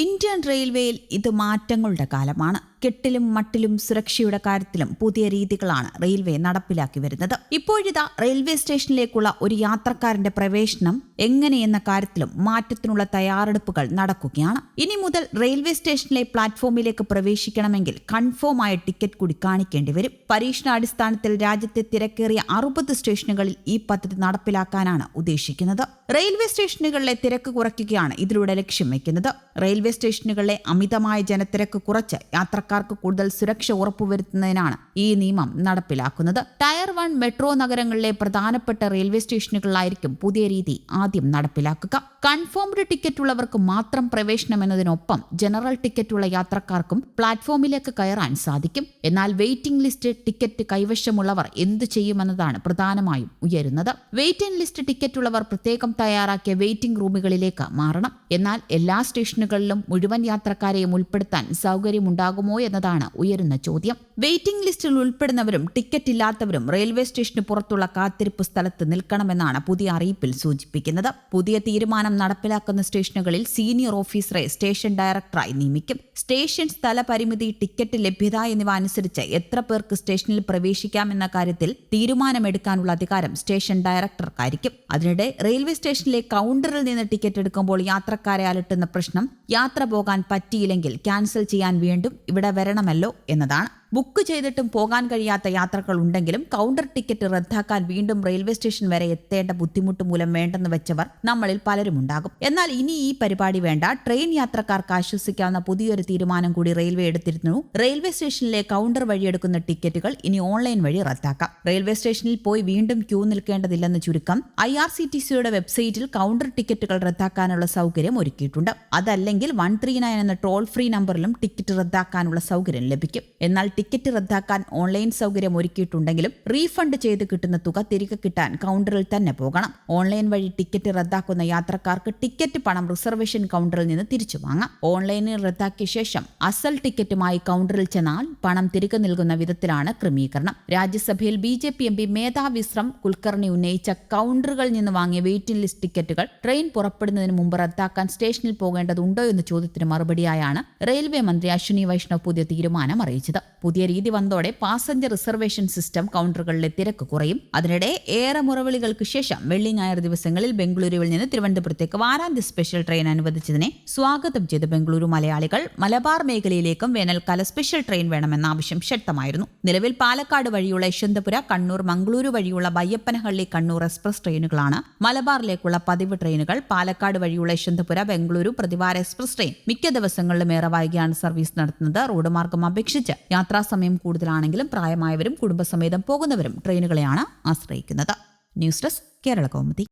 Indian റെയിൽവേയിൽ ഇത് മാറ്റങ്ങളുടെ കാലമാണ്. കെട്ടിലും മട്ടിലും സുരക്ഷയുടെ കാര്യത്തിലും പുതിയ രീതികളാണ് റെയിൽവേ നടപ്പിലാക്കി വരുന്നത്. ഇപ്പോഴിതാ റെയിൽവേ സ്റ്റേഷനിലേക്കുള്ള ഒരു യാത്രക്കാരന്റെ പ്രവേശനം എങ്ങനെയെന്ന കാര്യത്തിലും മാറ്റത്തിനുള്ള തയ്യാറെടുപ്പുകൾ നടക്കുകയാണ്. ഇനി മുതൽ റെയിൽവേ സ്റ്റേഷനിലെ പ്ലാറ്റ്ഫോമിലേക്ക് പ്രവേശിക്കണമെങ്കിൽ കൺഫേം ആയ ടിക്കറ്റ് കൂടി കാണിക്കേണ്ടി വരും. പരീക്ഷണാടിസ്ഥാനത്തിൽ രാജ്യത്തെ തിരക്കേറിയ അറുപത് സ്റ്റേഷനുകളിൽ ഈ പദ്ധതി നടപ്പിലാക്കാനാണ് ഉദ്ദേശിക്കുന്നത്. റെയിൽവേ സ്റ്റേഷനുകളിലെ തിരക്ക് കുറയ്ക്കുകയാണ് ഇതിലൂടെ ലക്ഷ്യം വയ്ക്കുന്നത്. റെയിൽവേ സ്റ്റേഷനുകളിലെ അമിതമായ ജനത്തിരക്ക് കുറച്ച് യാത്രക്കാർക്ക് കൂടുതൽ സുരക്ഷ ഉറപ്പുവരുത്തുന്നതിനാണ് ഈ നിയമം നടപ്പിലാക്കുന്നത്. ടയർ വൺ മെട്രോ നഗരങ്ങളിലെ പ്രധാനപ്പെട്ട റെയിൽവേ സ്റ്റേഷനുകളിലായിരിക്കും പുതിയ രീതി ആദ്യം നടപ്പിലാക്കുക. കൺഫേംഡ് ടിക്കറ്റ് ഉള്ളവർക്ക് മാത്രം പ്രവേശനം എന്നതിനൊപ്പം ജനറൽ ടിക്കറ്റ് ഉള്ള യാത്രക്കാർക്കും പ്ലാറ്റ്ഫോമിലേക്ക് കയറാൻ സാധിക്കും. എന്നാൽ വെയിറ്റിംഗ് ലിസ്റ്റ് ടിക്കറ്റ് കൈവശമുള്ളവർ എന്തു ചെയ്യുമെന്നതാണ് പ്രധാനമായും ഉയരുന്നത്. വെയിറ്റിംഗ് ലിസ്റ്റ് ടിക്കറ്റ് ഉള്ളവർ പ്രത്യേകം തയ്യാറാക്കിയ വെയിറ്റിംഗ് റൂമുകളിലേക്ക് മാറണം. എന്നാൽ എല്ലാ സ്റ്റേഷനുകളിലും മുഴുവൻ യാത്രക്കാരെയും ഉൾപ്പെടുത്താൻ സൗകര്യമുണ്ടാകുമോ എന്നതാണ് ഉയരുന്ന ചോദ്യം. വെയിറ്റിംഗ് ലിസ്റ്റിൽ ഉൾപ്പെടുന്നവരും ടിക്കറ്റ് ഇല്ലാത്തവരും റെയിൽവേ സ്റ്റേഷന് പുറത്തുള്ള കാത്തിരിപ്പ് സ്ഥലത്ത് നിൽക്കണമെന്നാണ് പുതിയ അറിയിപ്പിൽ സൂചിപ്പിക്കുന്നത്. പുതിയ തീരുമാനം നടപ്പിലാക്കുന്ന സ്റ്റേഷനുകളിൽ സീനിയർ ഓഫീസറെ സ്റ്റേഷൻ ഡയറക്ടറായി നിയമിക്കും. സ്റ്റേഷൻ സ്ഥലപരിമിതി ടിക്കറ്റ് ലഭ്യത എന്നിവ അനുസരിച്ച് എത്ര പേർക്ക് സ്റ്റേഷനിൽ പ്രവേശിക്കാമെന്ന കാര്യത്തിൽ തീരുമാനമെടുക്കാനുള്ള അധികാരം സ്റ്റേഷൻ ഡയറക്ടർക്കായിരിക്കും. അതിനിടെ റെയിൽവേ സ്റ്റേഷനിലെ കൗണ്ടറിൽ നിന്ന് ടിക്കറ്റ് എടുക്കുമ്പോൾ യാത്രക്കാരെ അലട്ടുന്ന പ്രശ്നം യാത്ര പോകാൻ പറ്റിയില്ലെങ്കിൽ ക്യാൻസൽ ചെയ്യാൻ വീണ്ടും ഇവിടെ വരണമല്ലോ എന്നതാണ്. ബുക്ക് ചെയ്തിട്ടും പോകാൻ കഴിയാത്ത യാത്രകൾ ഉണ്ടെങ്കിലും കൗണ്ടർ ടിക്കറ്റ് റദ്ദാക്കാൻ വീണ്ടും റെയിൽവേ സ്റ്റേഷൻ വരെ എത്തേണ്ട ബുദ്ധിമുട്ട് മൂലം വേണ്ടെന്ന് വെച്ചവർ നമ്മളിൽ പലരും ഉണ്ടാകും എന്നാൽ ഇനി ഈ പരിപാടി വേണ്ട. ട്രെയിൻ യാത്രക്കാർക്ക് ആശ്വസിക്കാവുന്ന പുതിയൊരു തീരുമാനം കൂടി റെയിൽവേ എടുത്തിരുന്നു. റെയിൽവേ സ്റ്റേഷനിലെ കൗണ്ടർ വഴി എടുക്കുന്ന ടിക്കറ്റുകൾ ഇനി ഓൺലൈൻ വഴി റദ്ദാക്കാം. റെയിൽവേ സ്റ്റേഷനിൽ പോയി വീണ്ടും ക്യൂ നിൽക്കേണ്ടതില്ലെന്ന് ചുരുക്കം ഐ ആർ സി ടി സിയുടെ വെബ്സൈറ്റിൽ കൗണ്ടർ ടിക്കറ്റുകൾ റദ്ദാക്കാനുള്ള സൗകര്യം ഒരുക്കിയിട്ടുണ്ട്. അതല്ലെങ്കിൽ വൺ ത്രീ നയൻ എന്ന ടോൾ ഫ്രീ നമ്പറിലും ടിക്കറ്റ് റദ്ദാക്കാനുള്ള സൗകര്യം ലഭിക്കും. എന്നാൽ ടിക്കറ്റ് റദ്ദാക്കാൻ ഓൺലൈൻ സൗകര്യം ഒരുക്കിയിട്ടുണ്ടെങ്കിലും റീഫണ്ട് ചെയ്ത് കിട്ടുന്ന തുക തിരികെ കിട്ടാൻ കൗണ്ടറിൽ തന്നെ പോകണം. ഓൺലൈൻ വഴി ടിക്കറ്റ് റദ്ദാക്കുന്ന യാത്രക്കാർക്ക് ടിക്കറ്റ് പണം റിസർവേഷൻ കൗണ്ടറിൽ നിന്ന് തിരിച്ചു വാങ്ങാം. ഓൺലൈനിൽ റദ്ദാക്കിയ ശേഷം അസൽ ടിക്കറ്റുമായി കൗണ്ടറിൽ ചെന്നാൽ പണം തിരികെ നൽകുന്ന വിധത്തിലാണ് ക്രമീകരണം. രാജ്യസഭയിൽ B J P M P മേധാവിശ്രം Kulkarni ഉന്നയിച്ച കൗണ്ടറുകളിൽ നിന്ന് വാങ്ങിയ വെയിറ്റിംഗ് ലിസ്റ്റ് ടിക്കറ്റുകൾ ട്രെയിൻ പുറപ്പെടുന്നതിന് മുമ്പ് റദ്ദാക്കാൻ സ്റ്റേഷനിൽ പോകേണ്ടതുണ്ടോ എന്ന ചോദ്യത്തിന് മറുപടിയായാണ് റെയിൽവേ മന്ത്രി അശ്വിനി വൈഷ്ണവ് പുതിയ തീരുമാനം അറിയിച്ചത്. പുതിയ രീതി വന്നതോടെ പാസഞ്ചർ റിസർവേഷൻ സിസ്റ്റം കൗണ്ടറുകളിലെ തിരക്ക് കുറയും. അതിനിടെ ഏറെ മുറവിളികൾക്ക് ശേഷം വെള്ളി ഞായർ ദിവസങ്ങളിൽ ബംഗളൂരുവിൽ നിന്ന് തിരുവനന്തപുരത്തേക്ക് വാരാന്ത്യ സ്പെഷ്യൽ ട്രെയിൻ അനുവദിച്ചതിനെ സ്വാഗതം ചെയ്ത ബംഗളൂരു മലയാളികൾ മലബാർ മേഖലയിലേക്കും വേനൽക്കാല സ്പെഷ്യൽ ട്രെയിൻ വേണമെന്ന ആവശ്യം ശക്തമായിരുന്നു. നിലവിൽ പാലക്കാട് വഴിയുള്ള യശ്വന്തപുര കണ്ണൂർ മംഗളൂരു വഴിയുള്ള ബയ്യപ്പനഹള്ളി കണ്ണൂർ എക്സ്പ്രസ് ട്രെയിനുകളാണ് മലബാറിലേക്കുള്ള പതിവ് ട്രെയിനുകൾ പാലക്കാട് വഴിയുള്ള യശ്വന്തപുര ബംഗളൂരു പ്രതിവാര എക്സ്പ്രസ് ട്രെയിൻ മിക്ക ദിവസങ്ങളിലും ഏറെ വൈകിയാണ് സർവീസ് നടത്തുന്നത്. റോഡ് മാർഗം അപേക്ഷിച്ച് യാത്രാസമയം കൂടുതലാണെങ്കിലും പ്രായമായവരും കുടുംബസമേതം പോകുന്നവരും ട്രെയിനുകളെയാണ് ആശ്രയിക്കുന്നത്. News desk Kerala Kaumudi.